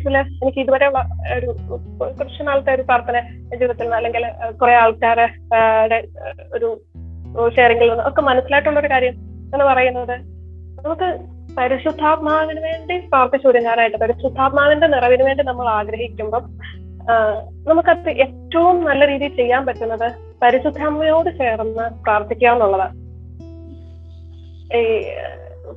ലൈഫിൽ എനിക്ക് ഇതുവരെ ഒരു കുറച്ച് നാളത്തെ ഒരു പ്രാർത്ഥന ജീവിതത്തിൽ അല്ലെങ്കിൽ കുറെ ആൾക്കാരെ ഒരു ഷെയറിംഗിൽ നിന്ന് ഒക്കെ മനസ്സിലായിട്ടുള്ള ഒരു കാര്യം എന്ന് പറയുന്നത് നമുക്ക് പരിശുദ്ധാത്മാവിന് വേണ്ടി പ്രാർത്ഥിച്ചൊരുങ്ങാനായിട്ട് പരിശുദ്ധാത്മാവിന്റെ നിറവിന് വേണ്ടി നമ്മൾ ആഗ്രഹിക്കുമ്പോൾ നമുക്കത് ഏറ്റവും നല്ല രീതിയിൽ ചെയ്യാൻ പറ്റുന്നത് പരിശുദ്ധാമ്മയോട് ചേർന്ന് പ്രാർത്ഥിക്കുക എന്നുള്ളതാണ്. ഈ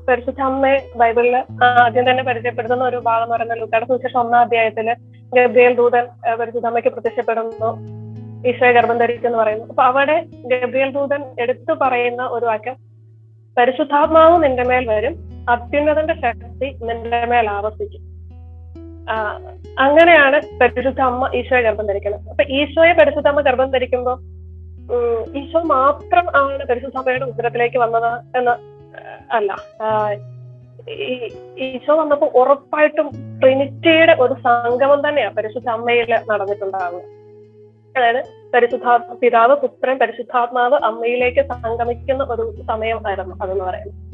പരിശുദ്ധ അമ്മയെ ബൈബിളിൽ ആദ്യം തന്നെ പരിചയപ്പെടുത്തുന്ന ഒരു ഭാഗം എന്ന് പറയുന്നത് ലൂക്കാട് സുവിശേഷം ഒന്നാം അധ്യായത്തിൽ ഗബ്രിയേൽ ദൂതൻ പരിശുദ്ധ അമ്മയ്ക്ക് പ്രത്യക്ഷപ്പെടുന്നു. ഈശോയെ ഗർഭം ധരിക്കുന്നു പറയുന്നു. അപ്പൊ അവിടെ ഗബ്രിയേൽ ദൂതൻ എടുത്തു പറയുന്ന ഒരു വാക്യം പരിശുദ്ധാത്മാവ് നിന്റെ മേൽ വരും അത്യുന്നതന്റെ ശക്തി നിന്റെ മേൽ ആവർത്തിക്കും. അങ്ങനെയാണ് പരിശുദ്ധ അമ്മ ഈശോയെ ഗർഭം ധരിക്കുന്നത്. അപ്പൊ ഈശോയെ പരിശുദ്ധ അമ്മ ഗർഭം ധരിക്കുമ്പോൾ ഈശോ മാത്രം ആണ് പരിശുദ്ധ അമ്മയുടെ ഉത്തരത്തിലേക്ക് വന്നത് എന്ന് അല്ല ഈശോ വന്നപ്പോ ഉറപ്പായിട്ടും ട്രിനിറ്റിയുടെ ഒരു സംഗമം തന്നെയാണ് പരിശുദ്ധ അമ്മയിൽ നടന്നിട്ടുണ്ടാകുന്നത് അതായത് പരിശുദ്ധ പിതാവ് പുത്രൻ പരിശുദ്ധാത്മാവ് അമ്മയിലേക്ക് സംഗമിക്കുന്ന ഒരു സമയമായിരുന്നു അതെന്ന് പറയുന്നത്.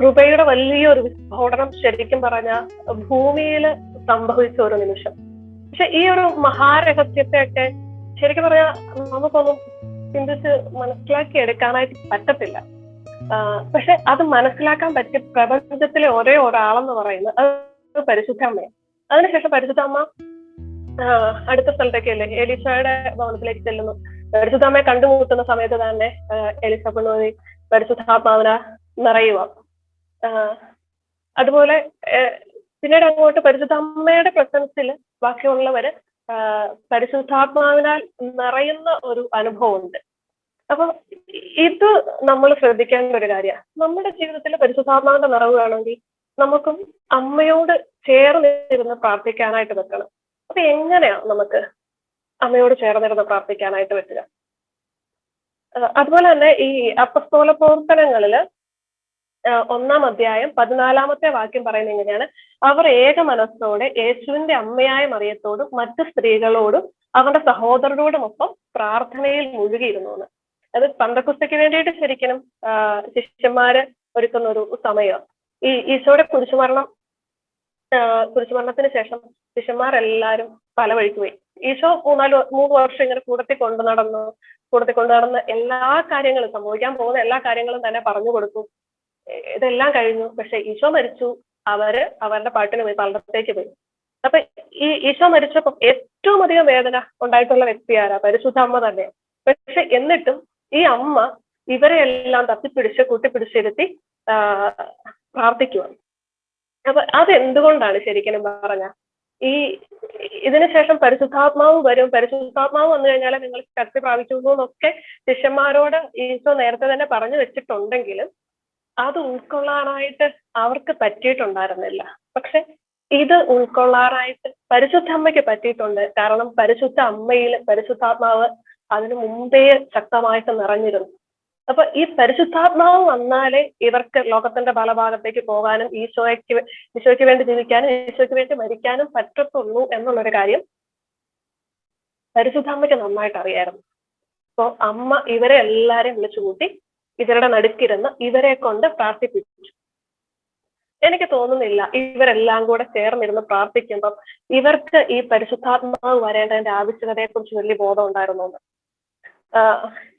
കൃപയുടെ വലിയൊരു വിസ്ഫോടനം ശരിക്കും പറഞ്ഞ ഭൂമിയിൽ സംഭവിച്ച ഒരു നിമിഷം. പക്ഷെ ഈ ഒരു മഹാരഹസ്യത്തെ ഒക്കെ ശരിക്കും പറഞ്ഞാൽ നമുക്കൊന്നും ചിന്തിച്ച് മനസ്സിലാക്കി എടുക്കാനായിട്ട് പറ്റത്തില്ല. പക്ഷെ അത് മനസ്സിലാക്കാൻ പറ്റിയ പ്രപഞ്ചത്തിലെ ഒരേ ഒരാളെന്ന് പറയുന്നത് അത് പരിശുദ്ധ അമ്മയാണ് അതിനുശേഷം പരിശുദ്ധ അമ്മ അടുത്ത സ്ഥലത്തേക്കല്ലേ എലിസയുടെ ഭവനത്തിലേക്ക് ചെല്ലുന്നു. പരിശുദ്ധ അമ്മയെ കണ്ടുമുട്ടുന്ന സമയത്ത് തന്നെ എലിസ പെണ്ണുമതി പരിശുദ്ധാത്മാവിനെ നിറയുക. അതുപോലെ പിന്നീട് അങ്ങോട്ട് പരിശുദ്ധ അമ്മയുടെ പ്രസൻസിൽ ബാക്കിയുള്ളവര് പരിശുദ്ധാത്മാവിനാൽ നിറയുന്ന ഒരു അനുഭവമുണ്ട്. അപ്പൊ ഇത് നമ്മൾ ശ്രദ്ധിക്കേണ്ട ഒരു കാര്യമാണ് നമ്മുടെ ജീവിതത്തിൽ പരിശുദ്ധാത്മാവിന്റെ നിറവ് വേണമെങ്കിൽ നമുക്കും അമ്മയോട് ചേർന്നിരുന്ന് പ്രാർത്ഥിക്കാനായിട്ട് വെക്കണം അപ്പൊ എങ്ങനെയാ നമുക്ക് അമ്മയോട് ചേർന്നിരുന്ന് പ്രാർത്ഥിക്കാനായിട്ട് പറ്റുക? അതുപോലെ തന്നെ ഈ അപ്പസ്തോല പ്രവർത്തനങ്ങളിൽ ഒന്നാം അധ്യായം പതിനാലാമത്തെ വാക്യം പറയുന്നത് എങ്ങനെയാണ്? അവർ ഏക മനസ്സോടെ യേശുവിന്റെ അമ്മയായ മറിയത്തോടും മറ്റ് സ്ത്രീകളോടും അവരുടെ സഹോദരരോടുമൊപ്പം പ്രാർത്ഥനയിൽ മുഴുകിയിരുന്നു എന്ന്. അത് പന്തക്കുസ്തയ്ക്ക് വേണ്ടിയിട്ട് ശരിക്കും ശിഷ്യന്മാര് ഒരുക്കുന്ന ഒരു സമയം. ഈ ഈശോയുടെ കുരിശുമരണം കുരിശുമരണത്തിന് ശേഷം ശിഷ്യന്മാരെല്ലാരും പല വഴിക്ക് പോയി. ഈശോ മൂന്നാൽ മൂന്ന് വർഷം ഇങ്ങനെ കൂടത്തിൽ കൊണ്ടു നടന്നു കൂടത്തിൽ കൊണ്ടു നടന്ന് എല്ലാ കാര്യങ്ങളും സംഭവിക്കാൻ പോകുന്ന എല്ലാ കാര്യങ്ങളും തന്നെ പറഞ്ഞു കൊടുത്തു. ഇതെല്ലാം കഴിഞ്ഞു. പക്ഷെ ഈശോ മരിച്ചു. അവർ അവരുടെ പാട്ടിന് പോയി പള്ളത്തേക്ക് പോയി. അപ്പൊ ഈ ഈശോ മരിച്ചപ്പോ ഏറ്റവും അധികം വേദന ഉണ്ടായിട്ടുള്ള വ്യക്തി ആരാ പരിശുദ്ധ അമ്മ തന്നെയാണ് പക്ഷെ എന്നിട്ടും ഈ അമ്മ ഇവരെ എല്ലാം തപ്പിപ്പിടിച്ച് കൂട്ടിപ്പിടിച്ചിരുത്തി പ്രാർത്ഥിക്കുവാണ്. അപ്പൊ അതെന്തുകൊണ്ടാണ് ശരിക്കും പറഞ്ഞ? ഈ ഇതിനുശേഷം പരിശുദ്ധാത്മാവ് വരും. പരിശുദ്ധാത്മാവ് വന്നു കഴിഞ്ഞാൽ നിങ്ങൾ ശക്തി പ്രാപിച്ചു എന്നൊക്കെ ശിഷ്യന്മാരോട് ഈശോ നേരത്തെ തന്നെ പറഞ്ഞു വെച്ചിട്ടുണ്ടെങ്കിലും അത് ഉൾക്കൊള്ളാനായിട്ട് അവർക്ക് പറ്റിയിട്ടുണ്ടായിരുന്നില്ല. പക്ഷെ ഇത് ഉൾക്കൊള്ളാനായിട്ട് പരിശുദ്ധ അമ്മയ്ക്ക് പറ്റിയിട്ടുണ്ട്. കാരണം പരിശുദ്ധ അമ്മയിൽ പരിശുദ്ധാത്മാവ് അതിനു മുമ്പേ ശക്തമായിട്ട് നിറഞ്ഞിരുന്നു. അപ്പൊ ഈ പരിശുദ്ധാത്മാവ് വന്നാലേ ഇവർക്ക് ലോകത്തിന്റെ പല ഭാഗത്തേക്ക് പോകാനും ഈശോയ്ക്ക് ഈശോയ്ക്ക് വേണ്ടി ജീവിക്കാനും ഈശോയ്ക്ക് വേണ്ടി മരിക്കാനും പറ്റത്തുള്ളൂ എന്നുള്ളൊരു കാര്യം പരിശുദ്ധാമ്മയ്ക്ക് നന്നായിട്ട് അറിയായിരുന്നു. അപ്പോ അമ്മ ഇവരെ എല്ലാരെയും വിളിച്ചു കൂട്ടി ഇവരുടെ നടുക്കിരുന്ന് ഇവരെ കൊണ്ട് പ്രാർത്ഥിപ്പിച്ചു. എനിക്ക് തോന്നുന്നില്ല ഇവരെല്ലാം കൂടെ ചേർന്നിരുന്ന് പ്രാർത്ഥിക്കുമ്പം ഇവർക്ക് ഈ പരിശുദ്ധാത്മാവ് വരേണ്ടതിന്റെ ആവശ്യകതയെ കുറിച്ച് വലിയ ബോധം ഉണ്ടായിരുന്നു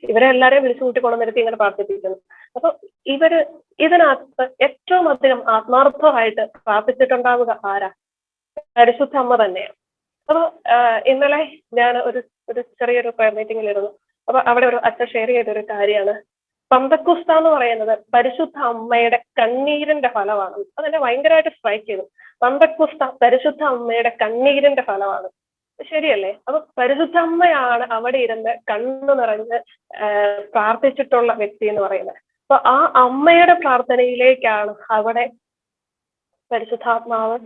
ഇവരെ എല്ലാരെയും വിളിച്ചു കൂട്ടിക്കൊണ്ടു നിർത്തി ഇങ്ങനെ പ്രാർത്ഥിപ്പിക്കുന്നു. അപ്പൊ ഇവർ ഇതിനകത്ത് ഏറ്റവും അധികം ആത്മാർത്ഥമായിട്ട് പ്രാർത്ഥിച്ചിട്ടുണ്ടാവുക ആരാ? പരിശുദ്ധ അമ്മ തന്നെയാണ് അപ്പൊ ഇന്നലെ ഞാൻ ഒരു ഒരു ചെറിയൊരു പ്രയർ മീറ്റിംഗിലിരുന്നു അപ്പൊ അവിടെ ഒരു അച്ഛൻ ഷെയർ ചെയ്ത ഒരു കാര്യമാണ്. പന്തക്കുസ്ത എന്ന് പറയുന്നത് പരിശുദ്ധ അമ്മയുടെ കണ്ണീരിന്റെ ഫലമാണ്. അതെന്നെ ഭയങ്കരമായിട്ട് സ്ട്രൈക്ക് ചെയ്തു. പന്തക്കുസ്ത പരിശുദ്ധ അമ്മയുടെ കണ്ണീരിന്റെ ഫലമാണ്. ശരിയല്ലേ? അപ്പൊ പരിശുദ്ധമ്മയാണ് അവിടെ ഇരുന്ന് കണ്ണു നിറഞ്ഞ് പ്രാർത്ഥിച്ചിട്ടുള്ള വ്യക്തി എന്ന് പറയുന്നത്. അപ്പൊ ആ അമ്മയുടെ പ്രാർത്ഥനയിലേക്കാണ് അവിടെ പരിശുദ്ധാത്മാവ്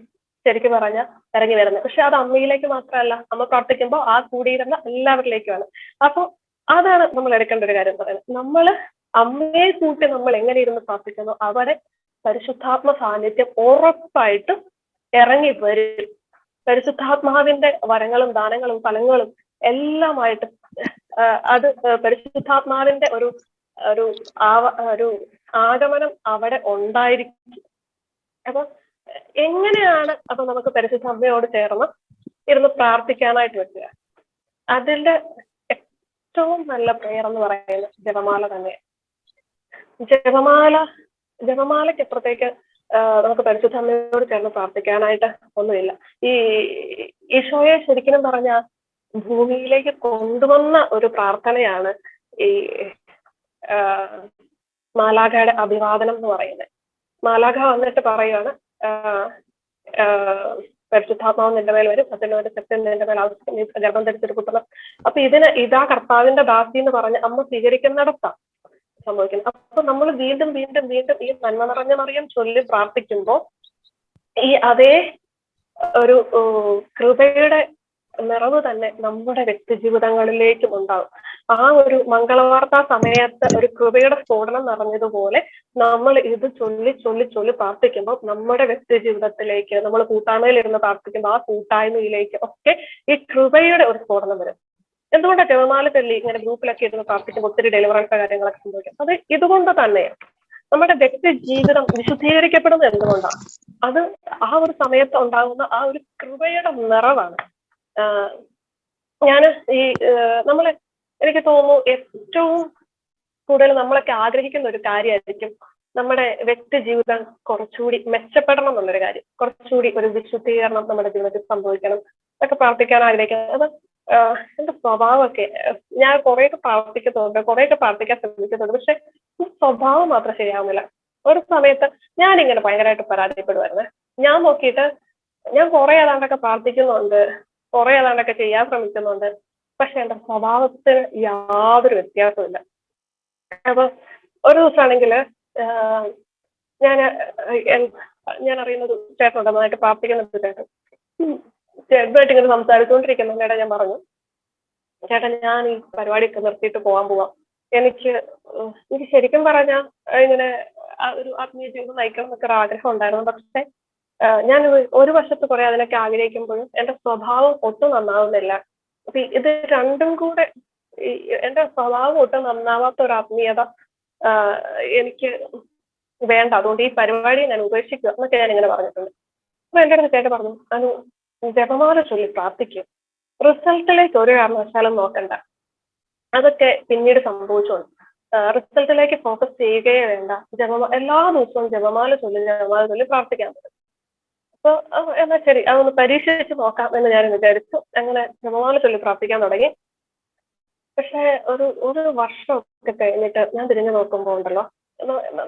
ശരിക്കും പറഞ്ഞ ഇറങ്ങി വരുന്നത്. പക്ഷെ അത് അമ്മയിലേക്ക് മാത്രമല്ല. അമ്മ പ്രാർത്ഥിക്കുമ്പോൾ ആ കൂടിയിരുന്ന എല്ലാവരിലേക്കുമാണ്. അപ്പൊ അതാണ് നമ്മൾ എടുക്കേണ്ട ഒരു കാര്യം പറയുന്നത്. നമ്മൾ അമ്മയെ കൂട്ടി നമ്മൾ എങ്ങനെ ഇരുന്ന് പ്രാർത്ഥിക്കുന്നു? അവിടെ പരിശുദ്ധാത്മ സാന്നിധ്യം ഉറപ്പായിട്ടും ഇറങ്ങി വരും. പരിശുദ്ധാത്മാവിന്റെ വരങ്ങളും ദാനങ്ങളും ഫലങ്ങളും എല്ലാമായിട്ട് അത് പരിശുദ്ധാത്മാവിന്റെ ഒരു ഒരു ആവ ഒരു ആഗമനം അവിടെ ഉണ്ടായിരിക്കും. അപ്പൊ എങ്ങനെയാണ് അപ്പൊ നമുക്ക് പരിശുദ്ധ അമ്മയോട് ചേർന്ന് ഇരുന്ന് പ്രാർത്ഥിക്കാനായിട്ട് വെക്കുക അതിന്റെ ഏറ്റവും നല്ല പ്രെയർ എന്ന് പറയുന്നത് ജപമാല തന്നെയാണ് ജപമാല ജപമാലയ്ക്ക് അപ്പുറത്തേക്ക് നമുക്ക് പരിശുദ്ധ അമ്മയോട് ചേർന്ന് പ്രാർത്ഥിക്കാനായിട്ട് ഒന്നുമില്ല. ഈ ഈശോയെ ശരിക്കും പറഞ്ഞ ഭൂമിയിലേക്ക് കൊണ്ടുവന്ന ഒരു പ്രാർത്ഥനയാണ് ഈ മാലാഖയുടെ അഭിവാദനം എന്ന് പറയുന്നത്. മാലാഖ വന്നിട്ട് പറയുകയാണ് പരിശുദ്ധാത്മാവ് നിന്റെ മേൽ വരും അതിന് വേണ്ടി സത്യം നിന്റെ മേൽ ഗർഭം ധരിച്ചൊരു കുട്ടികൾ അപ്പൊ ഇതിന് ഇതാ കർത്താവിന്റെ ദാസി എന്ന് പറഞ്ഞ് അമ്മ സ്വീകരിക്കുന്നിടത്താണ് സംഭവിക്കുന്നത് അപ്പൊ നമ്മൾ വീണ്ടും വീണ്ടും വീണ്ടും ഈ നന്മ നിറഞ്ഞ മറിയം ചൊല്ലി പ്രാർത്ഥിക്കുമ്പോൾ ഈ അതേ ഒരു കൃപയുടെ നിറവ് തന്നെ നമ്മുടെ വ്യക്തി ജീവിതങ്ങളിലേക്കും ഉണ്ടാവും. ആ ഒരു മംഗളവാർത്ത സമയത്ത് ഒരു കൃപയുടെ സ്ഫോടനം നിറഞ്ഞതുപോലെ നമ്മൾ ഇത് ചൊല്ലി ചൊല്ലി ചൊല്ലി പ്രാർത്ഥിക്കുമ്പോൾ നമ്മുടെ വ്യക്തി ജീവിതത്തിലേക്ക് നമ്മൾ കൂട്ടായ്മയിലിരുന്ന് പ്രാർത്ഥിക്കുമ്പോൾ ആ കൂട്ടായ്മയിലേക്ക് ഒക്കെ ഈ കൃപയുടെ ഒരു സ്ഫോടനം വരും. എന്തുകൊണ്ടാണ് ജപമാല തെള്ളി ഇങ്ങനെ ഗ്രൂപ്പിലൊക്കെ ഇരുന്ന് പ്രാർത്ഥിക്കുമ്പോൾ ഒത്തിരി ഡെലിവറൻസ് കാര്യങ്ങളൊക്കെ സംഭവിക്കും? അത് ഇതുകൊണ്ട് തന്നെയാണ് നമ്മുടെ വ്യക്തി ജീവിതം വിശുദ്ധീകരിക്കപ്പെടുന്നത് എന്തുകൊണ്ടാണ്? അത് ആ ഒരു സമയത്ത് ഉണ്ടാകുന്ന ആ ഒരു കൃപയുടെ നിറവാണ്. ഞാൻ ഈ നമ്മളെ എനിക്ക് തോന്നുന്നു ഏറ്റവും കൂടുതൽ നമ്മളൊക്കെ ആഗ്രഹിക്കുന്ന ഒരു കാര്യമായിരിക്കും നമ്മുടെ വ്യക്തി ജീവിതം കുറച്ചുകൂടി മെച്ചപ്പെടണം എന്നുള്ളൊരു കാര്യം. കുറച്ചുകൂടി ഒരു വിശുദ്ധീകരണം നമ്മുടെ ജീവിതത്തിൽ സംഭവിക്കണം ഒക്കെ പ്രാർത്ഥിക്കാൻ ആഗ്രഹിക്കുന്നത്. അത് എന്റെ സ്വഭാവമൊക്കെ ഞാൻ കുറേയൊക്കെ പ്രാർത്ഥിക്കുന്നുണ്ട് കുറേയൊക്കെ പ്രാർത്ഥിക്കാൻ ശ്രമിക്കുന്നുണ്ട് പക്ഷെ സ്വഭാവം മാത്രം ശരിയാവുന്നില്ല. ഒരു സമയത്ത് ഞാൻ ഇങ്ങനെ ഭയങ്കരമായിട്ട് പരാതിപ്പെടുവായിരുന്നു. ഞാൻ നോക്കിയിട്ട് ഞാൻ കുറെ ഏതാണ്ടൊക്കെ പ്രാർത്ഥിക്കുന്നുണ്ട് കുറെ ഏതാണ്ടൊക്കെ ചെയ്യാൻ ശ്രമിക്കുന്നുണ്ട് പക്ഷെ എന്റെ സ്വഭാവത്തിന് യാതൊരു വ്യത്യാസമില്ല അപ്പൊ ഒരു ദിവസമാണെങ്കിൽ ഞാൻ ഞാൻ അറിയുന്ന ഒരു ചേട്ടനുണ്ട് നന്നായിട്ട് പ്രാർത്ഥിക്കുന്ന ഒരു ചേട്ടൻ. ഉം. ഇങ്ങനെ സംസാരിച്ചുകൊണ്ടിരിക്കുന്നു ചേട്ടാ ഞാൻ പറഞ്ഞു. ചേട്ടാ ഞാൻ ഈ പരിപാടിയൊക്കെ നിർത്തിയിട്ട് പോകാൻ പോവാം. എനിക്ക് എനിക്ക് ശരിക്കും പറഞ്ഞാൽ ഇങ്ങനെ ഒരു ആത്മീയ ജീവിതം നയിക്കണം എന്നൊക്കെ ഒരു ആഗ്രഹം ഉണ്ടായിരുന്നു. പക്ഷെ ഞാൻ ഒരു- വശത്ത് കുറെ അതിനൊക്കെ ആഗ്രഹിക്കുമ്പോഴും എന്റെ സ്വഭാവം ഒട്ടും നന്നാവുന്നില്ല. അപ്പൊ ഇത് രണ്ടും കൂടെ എന്റെ സ്വഭാവം ഒട്ടും നന്നാവാത്ത ഒരു ആത്മീയത എനിക്ക് വേണ്ട. അതുകൊണ്ട് ഈ പരിപാടി ഞാൻ ഉപേക്ഷിക്കുക എന്നൊക്കെ ഞാൻ ഇങ്ങനെ പറഞ്ഞിട്ടുണ്ട്. അപ്പൊ എന്റെ അടുത്ത് ചേട്ടൻ പറഞ്ഞു അനു ജപമാല ചൊല്ലി പ്രാർത്ഥിക്കും. റിസൾട്ടിലേക്ക് ഒരു കാരണവശാലും നോക്കണ്ട. അതൊക്കെ പിന്നീട് സംഭവിച്ചുകൊണ്ട് റിസൾട്ടിലേക്ക് ഫോക്കസ് ചെയ്യുകയേ വേണ്ട. ജപമാ എല്ലാ ദിവസവും ജപമാല ചൊല്ലി ജപമാല ചൊല്ലി പ്രാർത്ഥിക്കാൻ പറ്റും. അപ്പൊ എന്നാ ശരി അതൊന്ന് പരീക്ഷിച്ച് നോക്കാം എന്ന് ഞാൻ വിചാരിച്ചു. അങ്ങനെ ജപമാല ചൊല്ലി പ്രാർത്ഥിക്കാൻ തുടങ്ങി. പക്ഷെ ഒരു ഒരു വർഷമൊക്കെ കഴിഞ്ഞിട്ട് ഞാൻ തിരിഞ്ഞു നോക്കുമ്പോൾ ഉണ്ടല്ലോ.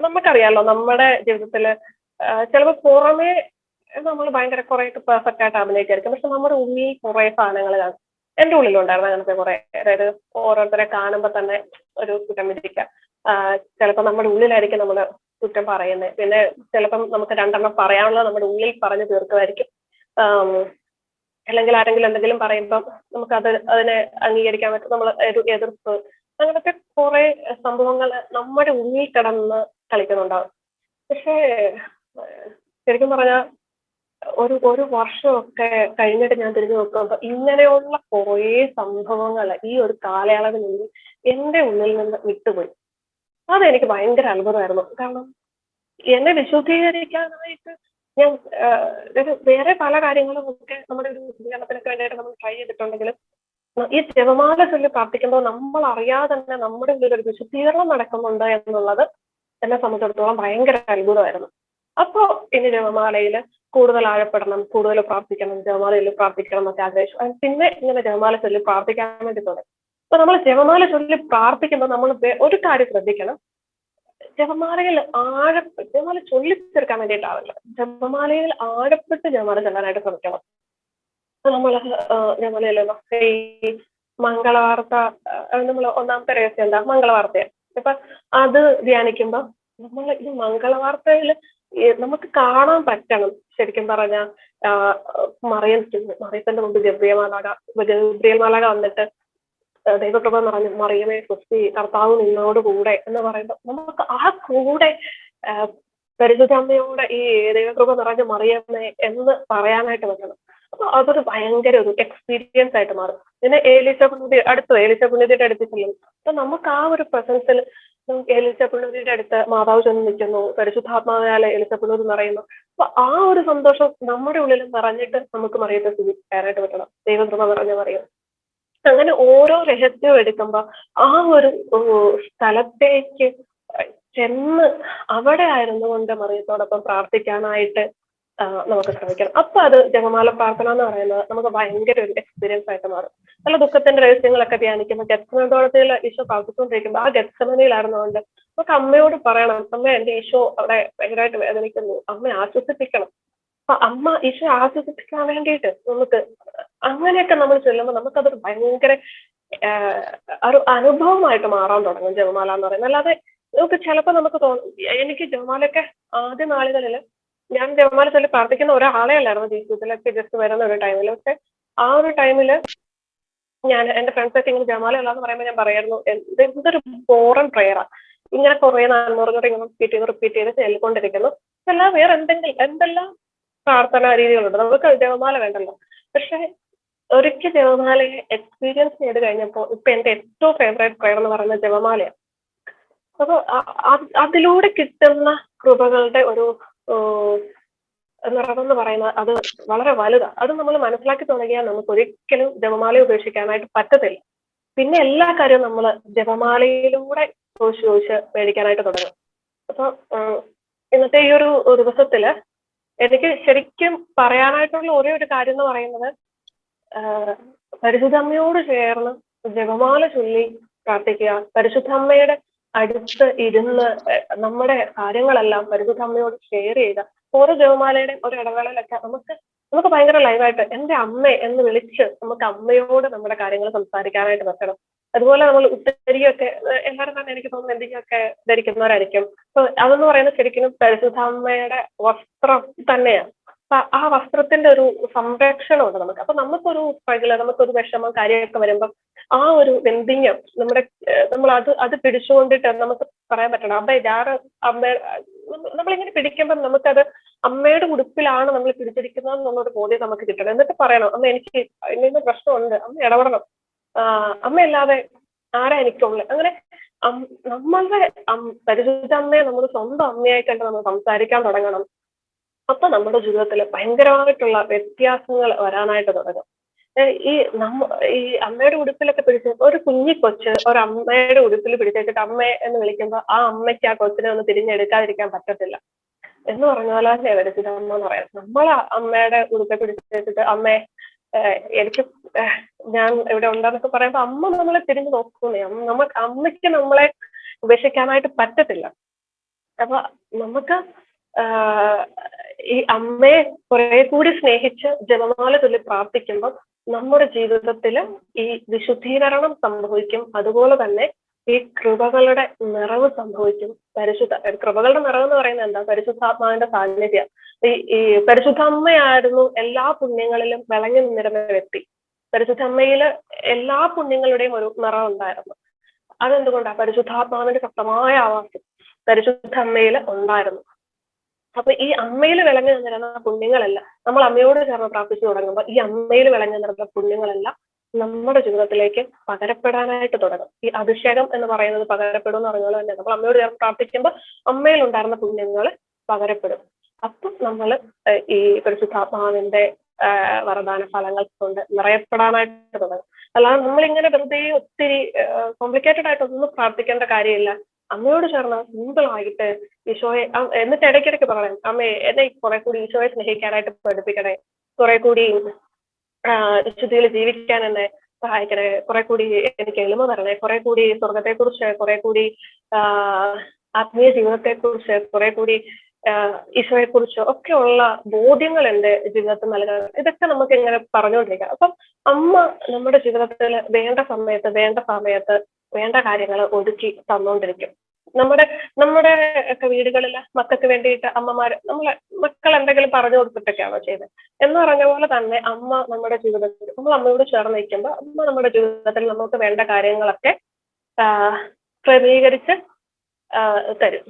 നമുക്കറിയാലോ നമ്മുടെ ജീവിതത്തിൽ ചിലപ്പോൾ പുറമേ നമ്മൾ ഭയങ്കര കുറെ പെർഫെക്റ്റ് ആയിട്ട് അഭിനയിച്ചായിരിക്കും പക്ഷെ നമ്മുടെ ഉള്ളിൽ കുറെ സാധനങ്ങൾ കാണും. എന്റെ ഉള്ളിലുണ്ടായിരുന്നു അങ്ങനത്തെ കുറെ. അതായത് ഓരോരുത്തരെ കാണുമ്പോൾ തന്നെ ഒരു കുറ്റം വിധിക്കാം. ചിലപ്പോൾ നമ്മുടെ ഉള്ളിലായിരിക്കും നമ്മൾ കുറ്റം പറയുന്നത് പിന്നെ ചിലപ്പം നമുക്ക് രണ്ടെണ്ണം പറയാനുള്ളത് നമ്മുടെ ഉള്ളിൽ പറഞ്ഞു തീർക്കുമായിരിക്കും. അല്ലെങ്കിൽ ആരെങ്കിലും എന്തെങ്കിലും പറയുമ്പം അത് അതിനെ അംഗീകരിക്കാൻ പറ്റും. നമ്മൾ എതിർപ്പ് അങ്ങനത്തെ കുറെ സംഭവങ്ങൾ നമ്മുടെ ഉള്ളിൽ കിടന്ന് കളിക്കുന്നുണ്ടാവും. പക്ഷേ ശരിക്കും പറഞ്ഞാൽ ഒരു ഒരു വർഷമൊക്കെ കഴിഞ്ഞിട്ട് ഞാൻ തിരിഞ്ഞു നോക്കുമ്പോൾ ഇങ്ങനെയുള്ള കുറേ സംഭവങ്ങൾ ഈ ഒരു കാലയളവിനുള്ളിൽ എന്റെ ഉള്ളിൽ നിന്ന് വിട്ടുപോയി. അതെനിക്ക് ഭയങ്കര അത്ഭുതമായിരുന്നു. കാരണം എന്നെ വിശുദ്ധീകരിക്കാനായിട്ട് ഞാൻ വേറെ പല കാര്യങ്ങളും ഒക്കെ നമ്മുടെ ഒരു വിദ്യാഭ്യാസത്തിനൊക്കെ വേണ്ടിയിട്ട് നമ്മൾ ട്രൈ ചെയ്തിട്ടുണ്ടെങ്കിലും ഈ ജപമാല ചൊല്ലി പ്രാർത്ഥിക്കുമ്പോൾ നമ്മൾ അറിയാതെ തന്നെ നമ്മുടെ ഉള്ളിൽ ഒരു വിശുദ്ധീകരണം നടക്കുന്നുണ്ട് എന്നുള്ളത് എന്നെ സംബന്ധിച്ചിടത്തോളം ഭയങ്കര അത്ഭുതമായിരുന്നു. അപ്പോ ഇനി ജപമാലയിൽ കൂടുതൽ ആഴപ്പെടണം കൂടുതൽ പ്രാർത്ഥിക്കണം ജപമാലയിൽ പ്രാർത്ഥിക്കണം എന്നൊക്കെ ആഗ്രഹിച്ചു പിന്നെ ഇങ്ങനെ ജപമാല ചൊല്ലി പ്രാർത്ഥിക്കാൻ വേണ്ടി തുടങ്ങി. അപ്പൊ നമ്മൾ ജപമാല ചൊല്ലി പ്രാർത്ഥിക്കുമ്പോൾ നമ്മൾ ഒരു കാര്യം ശ്രദ്ധിക്കണം. ജപമാലയിൽ ആഴ ജപമാല ചൊല്ലി തീർക്കാൻ വേണ്ടിയിട്ടാവില്ല ജപമാലയിൽ ആഴപ്പെട്ട് ജപമാല ചെല്ലാനായിട്ട് ശ്രമിക്കണം. നമ്മൾ ജപമാലയിൽ ഈ മംഗളവാർത്ത നമ്മൾ ഒന്നാമത്തെ രഹസ്യം എന്താ? മംഗളവാർത്തയാണ്. ഇപ്പൊ അത് ധ്യാനിക്കുമ്പോ നമ്മൾ ഈ മംഗളവാർത്തയിൽ നമുക്ക് കാണാൻ പറ്റണം. ശരിക്കും പറഞ്ഞ മറിയം മറിയത്തിന്റെ മുമ്പ് ജബ്രിയ മാലാക ജബ്രിയൽ മാലാക വന്നിട്ട് ദൈവകൃപ നിറഞ്ഞു മറിയമേ ക്രിസ്തി കർത്താവ് നിന്നോട് കൂടെ എന്ന് പറയുമ്പോൾ നമുക്ക് ആ കൂടെ പരിശുദ്ധമ്മയോടെ പരിശുദ്ധ ഈ ദൈവകൃപ നിറഞ്ഞ മറിയമ്മേ എന്ന് പറയാനായിട്ട് പറ്റണം. അപ്പൊ അതൊരു ഭയങ്കര ഒരു എക്സ്പീരിയൻസ് ആയിട്ട് മാറും. പിന്നെ ഏലിച്ച പുണ്യതി അടുത്ത്? ഏലിച്ച പുണ്യതിയുടെ അടുത്ത് ചെല്ലും അപ്പൊ നമുക്ക് ആ ഒരു പ്രസൻസിൽ എലിസപ്പുള്ളൂരിന്റെ അടുത്ത് മാതാവ് ചെന്ന് നിൽക്കുന്നു. പരിശുദ്ധാത്മാവിനാലെ എന്ന് നിറയുന്നു അപ്പൊ ആ ഒരു സന്തോഷം നമ്മുടെ ഉള്ളിൽ നിറഞ്ഞിട്ട് നമുക്ക് മറിയത്തെ സ്ഥിതിക്കാനായിട്ട് പറ്റണം. ദൈവകൃപ നിറഞ്ഞ മറിയും അങ്ങനെ ഓരോ രഹസ്യവും എടുക്കുമ്പോ ആ ഒരു സ്ഥലത്തേക്ക് ചെന്ന് അവിടെ ആയിരുന്നു കൊണ്ട് മറിയത്തോടൊപ്പം പ്രാർത്ഥിക്കാനായിട്ട് നമുക്ക് ശ്രമിക്കണം. അപ്പൊ അത് ജപമാല പ്രാർത്ഥന എന്ന് പറയുന്നത് നമുക്ക് ഭയങ്കര ഒരു എക്സ്പീരിയൻസ് ആയിട്ട് മാറും. നല്ല ദുഃഖത്തിന്റെ രഹസ്യങ്ങളൊക്കെ ധ്യാനിക്കുമ്പോൾ ഗത്സമനോടത്തിൽ ഈശോ പ്രാർത്ഥിച്ചുകൊണ്ടിരിക്കുമ്പോൾ ആ ഗത്സമനയിലായിരുന്നുകൊണ്ട് നമുക്ക് അമ്മയോട് പറയണം അമ്മ എന്റെ ഈശോ അവിടെ ഭയങ്കരമായിട്ട് വേദനിക്കുന്നു. അമ്മ ആശ്വസിപ്പിക്കണം. അപ്പൊ അമ്മ ഈശോ ആശ്വസിപ്പിക്കാൻ വേണ്ടിയിട്ട് നമുക്ക് അങ്ങനെയൊക്കെ നമ്മൾ ചെല്ലുമ്പോൾ നമുക്കതൊരു ഭയങ്കര ഒരു അനുഭവമായിട്ട് മാറാൻ തുടങ്ങും ജപമാല എന്ന് പറയുന്നത്. അല്ലാതെ നമുക്ക് ചിലപ്പോൾ നമുക്ക് തോന്നും എനിക്ക് ജപമാലയൊക്കെ ആദ്യ നാളുകളിൽ ഞാൻ ജപമാല ചൊല്ലി പ്രാർത്ഥിക്കുന്ന ഒരാളെ അല്ലായിരുന്നു ജീവിതത്തിലൊക്കെ ജസ്റ്റ് വരുന്ന ഒരു ടൈമിൽ പക്ഷെ ആ ഒരു ടൈമിൽ ഞാൻ എന്റെ ഫ്രണ്ട്സൊക്കെ ഇങ്ങനെ ജമാല അല്ലാന്ന് പറയുമ്പോൾ ഞാൻ പറയായിരുന്നു എന്തൊരു ബോറൻ പ്രയറാ ഇങ്ങനെ കുറെ നാന്നൂറുകൂടെ ഇങ്ങനെ റിപ്പീറ്റ് ചെയ്ത് റിപ്പീറ്റ് ചെയ്ത് ചെല്ലിക്കൊണ്ടിരിക്കുന്നു. എല്ലാം വേറെ എന്തെങ്കിലും എന്തെല്ലാം പ്രാർത്ഥനാ രീതികളുണ്ട്? നമുക്ക് ജപമാല വേണ്ടല്ലോ. പക്ഷെ ഒരിക്കൽ ജപമാലയെ എക്സ്പീരിയൻസ് ചെയ്ത് കഴിഞ്ഞപ്പോൾ ഇപ്പൊ എന്റെ ഏറ്റവും ഫേവറേറ്റ് പ്രയർ എന്ന് പറയുന്നത് ജപമാലയാണ് അപ്പൊ അതിലൂടെ കിട്ടുന്ന കൃപകളുടെ ഒരു നിറമെന്ന് പറയുന്നത് അത് വളരെ വലുതാണ് അത് നമ്മൾ മനസ്സിലാക്കി തുടങ്ങിയാൽ നമുക്ക് ഒരിക്കലും ജപമാല ഉപേക്ഷിക്കാനായിട്ട് പറ്റത്തില്ല. പിന്നെ എല്ലാ കാര്യവും നമ്മൾ ജപമാലയിലൂടെ ചോദിച്ച് ചോദിച്ച് മേടിക്കാനായിട്ട് തുടങ്ങും. അപ്പൊ ഇന്നത്തെ ഈ ഒരു ദിവസത്തിൽ എനിക്ക് ശരിക്കും പറയാനായിട്ടുള്ള ഒരേ ഒരു കാര്യം എന്ന് പറയുന്നത് പരിശുദ്ധമ്മയോട് ചേർന്ന് ജപമാല ചൊല്ലി പ്രാർത്ഥിക്കുക. പരിശുദ്ധമ്മയുടെ അടുത്ത് ഇരുന്ന് നമ്മുടെ കാര്യങ്ങളെല്ലാം പരിശുദ്ധമ്മയോട് ഷെയർ ചെയ്ത ഓരോ ജപമാലയുടെയും ഒരു ഇടവേളയിലൊക്കെ നമുക്ക് നമുക്ക് ഭയങ്കര ലൈവായിട്ട് എന്റെ അമ്മ എന്ന് വിളിച്ച് നമുക്ക് അമ്മയോട് നമ്മുടെ കാര്യങ്ങൾ സംസാരിക്കാനായിട്ട് പറ്റണം അതുപോലെ നമ്മൾ ഉത്തരിയൊക്കെ എല്ലാവരും തന്നെ എനിക്ക് തോന്നുന്നു എന്തെങ്കിലുമൊക്കെ ധരിക്കുന്നവരായിരിക്കും. അപ്പൊ അതെന്ന് പറയുന്നത് ശരിക്കും പരിശുദ്ധാമ്മയുടെ വസ്ത്രം തന്നെയാണ് ആ വസ്ത്രത്തിന്റെ ഒരു സംരക്ഷണമുണ്ട് നമുക്ക്. അപ്പൊ നമുക്കൊരു പകല നമുക്കൊരു വിഷമം കാര്യമൊക്കെ വരുമ്പോൾ ആ ഒരു വെന്തിങ്ങം നമ്മുടെ നമ്മൾ അത് അത് പിടിച്ചുകൊണ്ടിട്ട് നമുക്ക് പറയാൻ പറ്റണം. അമ്മ ഞാൻ അമ്മ നമ്മളിങ്ങനെ പിടിക്കുമ്പോൾ നമുക്കത് അമ്മയുടെ ഉടുപ്പിലാണ് നമ്മൾ പിടിച്ചിരിക്കുന്നത് എന്നുള്ളൊരു ബോധ്യം നമുക്ക് കിട്ടണം. എന്നിട്ട് പറയണം അമ്മ എനിക്ക് ഇന്ന പ്രശ്നമുണ്ട്. അമ്മ ഇടപെടണം. അമ്മയല്ലാതെ ആരാ എനിക്കുള്ളത് അങ്ങനെ നമ്മളുടെ പരിശുദ്ധ അമ്മയെ നമ്മൾ സ്വന്തം അമ്മയായിട്ടാണ് നമ്മൾ സംസാരിക്കാൻ തുടങ്ങണം. അപ്പൊ നമ്മുടെ ജീവിതത്തിൽ ഭയങ്കരമായിട്ടുള്ള വ്യത്യാസങ്ങൾ വരാനായിട്ട് തുടങ്ങും. ഈ നമ്മ ഈ അമ്മയുടെ ഉടുപ്പിലൊക്കെ പിടിച്ച ഒരു കുഞ്ഞി കൊച്ച് ഒരു അമ്മയുടെ ഉടുപ്പിൽ പിടിച്ചേച്ചിട്ട് അമ്മ എന്ന് വിളിക്കുമ്പോൾ ആ അമ്മയ്ക്ക് ആ കൊച്ചിനെ ഒന്ന് തിരിഞ്ഞെടുക്കാതിരിക്കാൻ പറ്റത്തില്ല. എന്ന് പറഞ്ഞ പോലെ തന്നെ അമ്മ എന്ന് പറയാം. നമ്മൾ അമ്മയുടെ ഉടുപ്പെ പിടിച്ചേച്ചിട്ട് അമ്മേ എനിക്ക് ഞാൻ ഇവിടെ ഉണ്ടെന്നൊക്കെ പറയുമ്പോ അമ്മ നമ്മളെ തിരിഞ്ഞു നോക്കുന്നേ. നമുക്ക് അമ്മയ്ക്ക് നമ്മളെ ഉപേക്ഷിക്കാനായിട്ട് പറ്റത്തില്ല. അപ്പൊ നമുക്ക് ഈ അമ്മയെ കുറെ കൂടി സ്നേഹിച്ച് ജപമാല ചൊല്ലി പ്രാർത്ഥിക്കുമ്പോൾ നമ്മുടെ ജീവിതത്തിൽ ഈ വിശുദ്ധീകരണം സംഭവിക്കും. അതുപോലെ തന്നെ ഈ കൃപകളുടെ നിറവ് സംഭവിക്കും. പരിശുദ്ധ കൃപകളുടെ നിറവ് എന്ന് പറയുന്നത് എന്താ? പരിശുദ്ധാത്മാവിന്റെ സാന്നിധ്യം. ഈ ഈ പരിശുദ്ധമ്മയായിരുന്നു എല്ലാ പുണ്യങ്ങളിലും വിളങ്ങി നിന്നിരുന്ന വ്യക്തി. പരിശുദ്ധമ്മയിൽ എല്ലാ പുണ്യങ്ങളുടെയും ഒരു നിറവ് ഉണ്ടായിരുന്നു അതെന്തുകൊണ്ടാണ് പരിശുദ്ധാത്മാവിന്റെ ശക്തമായ ആവാസം പരിശുദ്ധ അമ്മയിൽ ഉണ്ടായിരുന്നു. അപ്പൊ ഈ അമ്മയിൽ വിളങ്ങി നിന്നിരുന്ന പുണ്യങ്ങളല്ല. നമ്മൾ അമ്മയോട് ചേർന്ന് പ്രാർത്ഥിച്ചു തുടങ്ങുമ്പോൾ ഈ അമ്മയിൽ വിളങ്ങി നിന്നിരുന്ന പുണ്യങ്ങളെല്ലാം നമ്മുടെ ജീവിതത്തിലേക്ക് പകരപ്പെടാനായിട്ട് തുടങ്ങും. ഈ അഭിഷേകം എന്ന് പറയുന്നത് പകരപ്പെടും എന്ന് പറഞ്ഞ തന്നെ നമ്മൾ അമ്മയോട് ചേർന്ന് പ്രാർത്ഥിക്കുമ്പോൾ അമ്മയിൽ ഉണ്ടായിരുന്ന പുണ്യങ്ങൾ പകരപ്പെടും. അപ്പം നമ്മൾ ഈ പരിശുദ്ധാത്മാവിന്റെ വരദാന ഫലങ്ങൾ കൊണ്ട് നിറയപ്പെടാനായിട്ട് തുടങ്ങും. അല്ലാതെ നമ്മളിങ്ങനെ വെറുതെ ഒത്തിരി കോംപ്ലിക്കേറ്റഡ് ആയിട്ടൊന്നും പ്രാർത്ഥിക്കേണ്ട കാര്യമില്ല. അമ്മയോട് ചേർന്ന സിമ്പിൾ ആയിട്ട് ഈശോയെ എന്നിട്ട് ഇടയ്ക്കിടയ്ക്ക് പറയണം അമ്മ എന്നെ കുറെ കൂടി ഈശോയെ സ്നേഹിക്കാനായിട്ട് പഠിപ്പിക്കണേ. കുറെ കൂടി ശുദ്ധിയിൽ ജീവിക്കാൻ എന്നെ സഹായിക്കണേ. കുറെ കൂടി എനിക്ക് എളിമ തരണേ. കുറെ കൂടി സ്വർഗത്തെ കുറിച്ച് കുറെ കൂടി ആത്മീയ ജീവിതത്തെ കുറിച്ച് കുറെ കൂടി ഈശോയെ കുറിച്ച് ഒക്കെ ഉള്ള ബോധ്യങ്ങൾ എന്റെ ജീവിതത്തിൽ നൽകണം. ഇതൊക്കെ നമുക്ക് ഇങ്ങനെ പറഞ്ഞുകൊണ്ടിരിക്കാം. അപ്പം അമ്മ നമ്മുടെ ജീവിതത്തിൽ വേണ്ട സമയത്ത് വേണ്ട സമയത്ത് വേണ്ട കാര്യങ്ങൾ ഒതുക്കി തന്നുകൊണ്ടിരിക്കും നമ്മുടെ നമ്മുടെ ഒക്കെ വീടുകളിൽ മക്കൾക്ക് വേണ്ടിയിട്ട് അമ്മമാർ നമ്മളെ മക്കൾ എന്തെങ്കിലും പറഞ്ഞു കൊടുത്തിട്ടൊക്കെയാണോ ചെയ്തത് എന്ന് പറഞ്ഞ പോലെ തന്നെ അമ്മ നമ്മുടെ ജീവിതത്തിൽ നമ്മൾ അമ്മയോട് ചേർന്ന് നിൽക്കുമ്പോൾ അമ്മ നമ്മുടെ ജീവിതത്തിൽ നമുക്ക് വേണ്ട കാര്യങ്ങളൊക്കെ ക്രമീകരിച്ച് തരും.